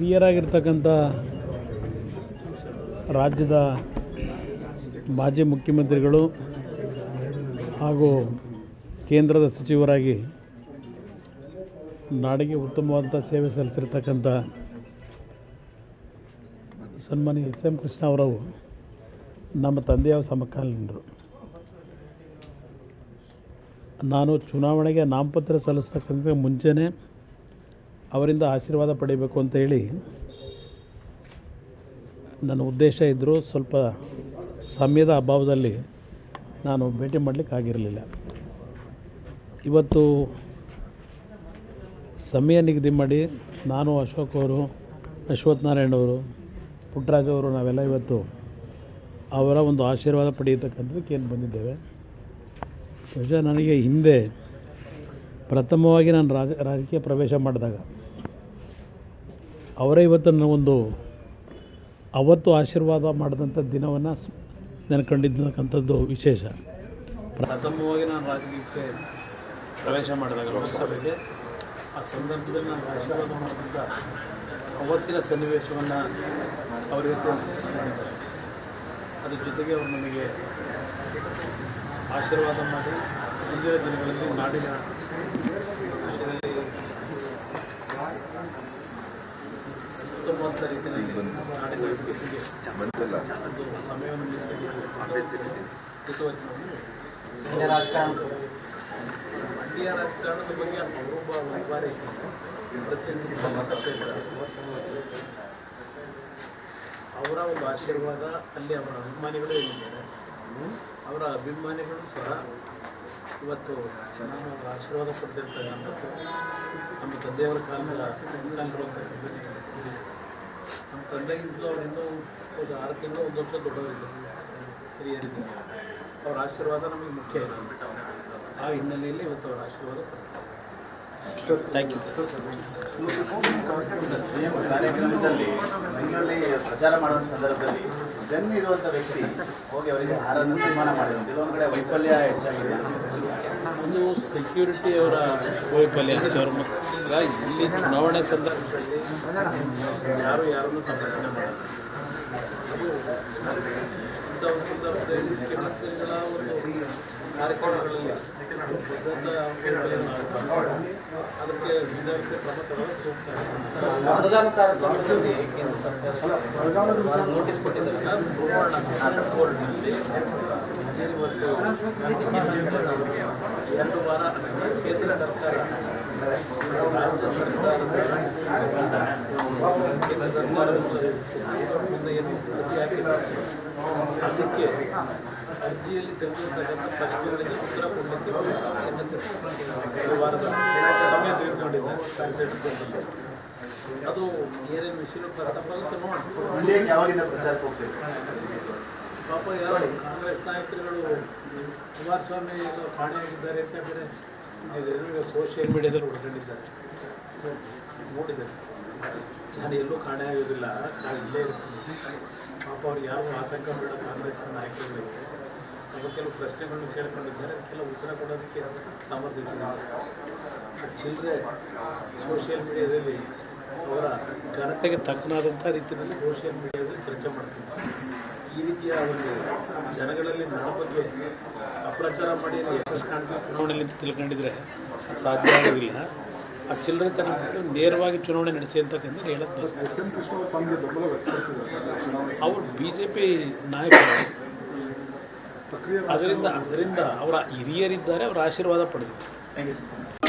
ಹಿರಿಯರಾಗಿರ್ತಕ್ಕಂಥ ರಾಜ್ಯದ ಮಾಜಿ ಮುಖ್ಯಮಂತ್ರಿಗಳು ಹಾಗೂ ಕೇಂದ್ರದ ಸಚಿವರಾಗಿ ನಾಡಿಗೆ ಉತ್ತಮವಾದಂಥ ಸೇವೆ ಸಲ್ಲಿಸಿರ್ತಕ್ಕಂಥ ಸನ್ಮಾನಿ ಎಸ್ ಎಂ ಕೃಷ್ಣ ಅವರು ನಮ್ಮ ತಂದೆಯ ಸಮಕಾಲೀನರು. ನಾನು ಚುನಾವಣೆಗೆ ನಾಮಪತ್ರ ಸಲ್ಲಿಸ್ತಕ್ಕಂಥ ಮುಂಚೆನೇ ಅವರಿಂದ ಆಶೀರ್ವಾದ ಪಡಿಬೇಕು ಅಂತ ಹೇಳಿ ನನ್ನ ಉದ್ದೇಶ ಇದ್ದರೂ ಸ್ವಲ್ಪ ಸಮಯದ ಅಭಾವದಲ್ಲಿ ನಾನು ಭೇಟಿ ಮಾಡಲಿಕ್ಕೆ ಆಗಿರಲಿಲ್ಲ. ಇವತ್ತು ಸಮಯ ನಿಗದಿ ಮಾಡಿ ನಾನು ಅಶೋಕ್ ಅವರು, ಅಶ್ವಥ್ ನಾರಾಯಣ್ ಅವರು, ಪುಟ್ಟರಾಜ್ ಅವರು ನಾವೆಲ್ಲ ಇವತ್ತು ಅವರ ಒಂದು ಆಶೀರ್ವಾದ ಪಡೆಯತಕ್ಕಂಥದ್ದಕ್ಕೆ ಏನು ಬಂದಿದ್ದೇವೆ? ಬಹುಶಃ ನನಗೆ ಹಿಂದೆ ಪ್ರಥಮವಾಗಿ ನಾನು ರಾಜ ರಾಜಕೀಯ ಪ್ರವೇಶ ಮಾಡಿದಾಗ, ಅವರೇ ಇವತ್ತು ಒಂದು ಅವತ್ತು ಆಶೀರ್ವಾದ ಮಾಡಿದಂಥ ದಿನವನ್ನು ನೆನ್ಕೊಂಡಿದ್ದಕ್ಕಂಥದ್ದು ವಿಶೇಷ. ಪ್ರಥಮವಾಗಿ ನಾನು ರಾಜಕೀಯಕ್ಕೆ ಪ್ರವೇಶ ಮಾಡಿದಾಗ ಲೋಕಸಭೆಗೆ, ಆ ಸಂದರ್ಭದಲ್ಲಿ ನಾನು ಆಶೀರ್ವಾದ ಮಾಡಿದಂಥ ಅವತ್ತಿನ ಸನ್ನಿವೇಶವನ್ನು ಅವರ ಅದ್ರ ಜೊತೆಗೆ ಅವರು ನನಗೆ ಆಶೀರ್ವಾದ ಮಾಡಿ ಮುಂದಿನ ದಿನಗಳಲ್ಲಿ ನಾಡಿನ ವಿಷಯದಲ್ಲಿ ಉತ್ತಮವಾದ ರೀತಿಯಲ್ಲಿ ನಾಡಿನ ಅಭಿವೃದ್ಧಿಗೆ ಒಂದು ಸಮಯವನ್ನು ಮೀಸಲಿ ಹಿತವಾಗಿ ಮಂಡ್ಯ ರಾಜಕಾರಣದ ಬಗ್ಗೆ ಅವರೊಬ್ಬ ವ್ಯಾಪಾರಿ ಪ್ರತಿನಿಧಿಸಿದ ಮತಕ್ಷೇತ್ರ ಅವರ ಒಂದು ಆಶೀರ್ವಾದ ಅಲ್ಲಿ ಅವರ ಅಭಿಮಾನಿಗಳು ಏನಿದ್ದಾರೆ ಅವರ ಅಭಿಮಾನಿಗಳು ಸಹ ಇವತ್ತು ನಾನು ಆಶೀರ್ವಾದ ಪಡೆದಿರ್ತಕ್ಕಂಥದ್ದು ನಮ್ಮ ತಂದೆಯವರ ಕಾಲ ಮೇಲೆ ನಮ್ಮ ತಂದೆಗಿಂತಲೂ ಅವ್ರು ಇನ್ನೂ ಒಂದು ಆರು ತಿಂಗಳು ಒಂದು ವರ್ಷ ದೊಡ್ಡವರಿದ್ದಾರೆ. ಹಿರಿಯರಿದ್ದಾರೆ ಅವರ ಆಶೀರ್ವಾದ ನಮಗೆ ಮುಖ್ಯ ಇಲ್ಲ ಆ ಹಿನ್ನೆಲೆಯಲ್ಲಿ ಇವತ್ತು ಅವರ ಆಶೀರ್ವಾದ ಥ್ಯಾಂಕ್ ಯು ಕಾರ್ಯಕ್ರಮದಲ್ಲಿ ಬೆಂಗಳೂರಲ್ಲಿ ಪ್ರಚಾರ ಮಾಡುವ ಸಂದರ್ಭದಲ್ಲಿ ಜನ್ಮ ಇರುವಂಥ ವ್ಯಕ್ತಿ ಹೋಗಿ ಅವರಿಗೆ ಹಾರನ್ನು ಸನ್ಮಾನ ಮಾಡಿದ್ರು ಕೆಲವೊಂದು ಕಡೆ ವೈಫಲ್ಯ ಹೆಚ್ಚಾಗಿದೆ. ಒಂದು ಸೆಕ್ಯೂರಿಟಿ ಅವರ ವೈಫಲ್ಯ ಅವ್ರ ಇಲ್ಲಿ ಚುನಾವಣೆ ಸಂದರ್ಭದಲ್ಲಿ ಯಾರು ಯಾರನ್ನು ತಪಾಸಣೆ ಮಾಡಲ್ಲ. ಕಾರ್ಯಕ್ರಮಗಳಲ್ಲಿ. ಅದಕ್ಕೆ ಸೂಕ್ತ ಸರ್ಕಾರ ನೋಟಿಸ್ ಕೊಟ್ಟಿದ್ದಾರೆ ಸುವರ್ಣ ಕೋರ್ಟ್ನಲ್ಲಿ ಇವತ್ತು ಎರಡು ವಾರ ಕೇಂದ್ರ ಸರ್ಕಾರ ಅದಕ್ಕೆ ಅರ್ಜಿಯಲ್ಲಿ ತೆಗೆದಿರ್ತಕ್ಕಂಥ ಪ್ರಶ್ನೆಗಳಿಗೆ ಉತ್ತರ ಕೊಡಲಿಕ್ಕೆ ವಾರದ ಸಮಯ ತೆಗೆದುಕೊಂಡಿದ್ದೆ ಅದು ಏನೇನು ವಿಷಯ ಪ್ರಸ್ತಾಪ ಆಗುತ್ತೆ ನೋಡಿ ಪಾಪ ಯಾರು ಕಾಂಗ್ರೆಸ್ ನಾಯಕರುಗಳು ಕುಮಾರಸ್ವಾಮಿ ಎಲ್ಲ ಕಾಣೆಯಾಗಿದ್ದಾರೆ ಅಂತ ಈಗ ಸೋಷಿಯಲ್ ಮೀಡಿಯಾದಲ್ಲಿ ಹೊಡ್ಕೊಂಡಿದ್ದಾರೆ. ನೋಡಿದ್ದಾರೆ ನಾನು ಎಲ್ಲೂ ಕಾಣೆ ಆಗೋದಿಲ್ಲ. ನಾನು ಇಲ್ಲೇ ಇರ್ತೀನಿ ಪಾಪ ಅವ್ರು ಯಾರು ಆತಂಕ ಬೇಡ ಕಾಂಗ್ರೆಸ್ ನಾಯಕರುಗಳಿಗೆ. ಅವರು ಕೆಲವು ಪ್ರಶ್ನೆಗಳನ್ನು ಕೇಳ್ಕೊಂಡಿದ್ದಾರೆ. ಕೆಲವು ಉತ್ತರ ಕೊಡೋದಕ್ಕೆ ಸಾಮರ್ಥ್ಯ ಇದೆ ಚಿಲ್ಲರೆ ಸೋಷಿಯಲ್ ಮೀಡಿಯಾದಲ್ಲಿ ಅವರ ಘನತೆಗೆ ತಕ್ಕನಾದಂಥ ರೀತಿಯಲ್ಲಿ ಸೋಷಿಯಲ್ ಮೀಡಿಯಾದಲ್ಲಿ ಚರ್ಚೆ ಮಾಡ್ತಿದ್ದಾರೆ. ಈ ರೀತಿಯ ಒಂದು ಜನಗಳಲ್ಲಿ ನನ್ನ ಬಗ್ಗೆ ಅಪ್ರಚಾರ ಮಾಡಿ ಯಶಸ್ ಕಾಣ್ತೀವಿ ಚುನಾವಣೆಯಲ್ಲಿ ತಿಳ್ಕೊಂಡಿದ್ರೆ ಸಾಧ್ಯ ಆಗೋದಿಲ್ಲ. ಆ ಚಿಲ್ಲರೆತನ ಬಿಟ್ಟು ನೇರವಾಗಿ ಚುನಾವಣೆ ನಡೆಸಿ ಅಂತಕ್ಕಂಥ ಹೇಳುತ್ತೆ. ಅವರು ಬಿ ಜೆ ಪಿ ನಾಯಕರು. ಅದರಿಂದ ಅದರಿಂದ ಅವರ ಹಿರಿಯರಿದ್ದಾರೆ ಅವರ ಆಶೀರ್ವಾದ ಪಡೆದಿದ್ದಾರೆ.